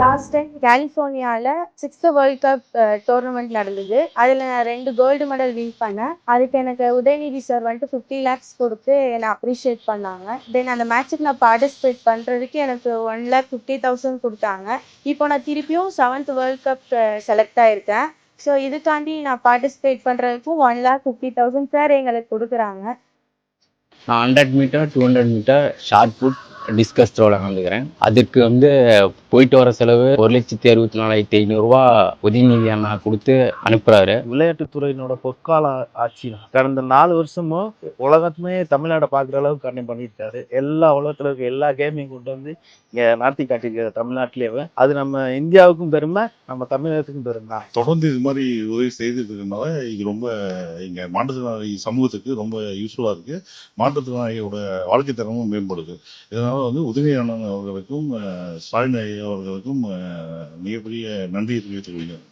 Last time கலிஃபோர்னியாவில் sixth world cup tournament நடந்தது. அதில் நான் ரெண்டு கோல்டு மெடல் வின் பண்ணேன். அதுக்கு எனக்கு உதயநிதி சார் வந்துட்டு ஃபிஃப்டி லேக்ஸ் கொடுத்து என்னை அப்ரிஷியேட் பண்ணாங்க. தென் அந்த மேட்ச்சுக்கு நான் பார்ட்டிசிபேட் பண்ணுறதுக்கு எனக்கு ஒன் லேக் ஃபிஃப்டி தௌசண்ட் கொடுத்தாங்க. இப்போ நான் திருப்பியும் செவன்த் வேர்ல்ட் கப் செலக்ட் ஆயிருக்கேன். ஸோ இதுக்காண்டி நான் பார்ட்டிசிபேட் பண்ணுறதுக்கும் one lakh fifty thousand sir எங்களுக்கு கொடுக்குறாங்க. நான் hundred metre two hundred metre shot put discus த்ரோவில் கலந்துக்கிறேன் அதுக்கு வந்து போயிட்டு வர செலவு ஒரு லட்சத்தி அறுபத்தி நாலாயிரத்தி ஐநூறுரூவா உதயநிதி அண்ணா கொடுத்து அனுப்புகிறாரு விளையாட்டுத்துறையினோட பொற்கால ஆட்சி தான். கடந்த நாலு வருஷமும் உலகத்துமே தமிழ்நாடை பார்க்குற அளவுக்கு கண்ணை பண்ணியிருக்காரு எல்லா உலகத்துல இருக்க எல்லா கேமையும் கொண்டு வந்து இங்கே நடத்தி காட்டியிருக்காரு தமிழ்நாட்டிலேயே அது நம்ம இந்தியாவுக்கும் பெருமை நம்ம தமிழகத்துக்கும் பெருமை தொடர்ந்து இது மாதிரி உதவி செய்துட்டு இருக்கனால இது ரொம்ப இங்க மாற்றுத்திறனாளி சமூகத்துக்கு ரொம்ப யூஸ்ஃபுல்லா இருக்கு. மாற்றுத்திறனாளியோட வாழ்க்கை தரமும் மேம்படுது. இதனால வந்து உதவி அவர்களுக்கும் அஹ், ஸ்டாலின் அவர்களுக்கும் மிகப்பெரிய நன்றியை தெரிவித்துக் கொள்கிறேன்.